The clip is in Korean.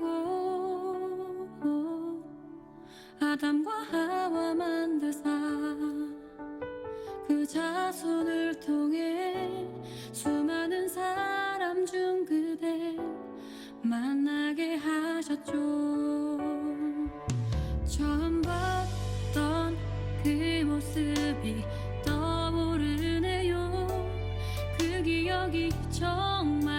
그리고 아담과 하와 만드사 그 자손을 통해 수많은 사람 중 그대 만나게 하셨죠. 처음 봤던 그 모습이 떠오르네요. 그 기억이 정말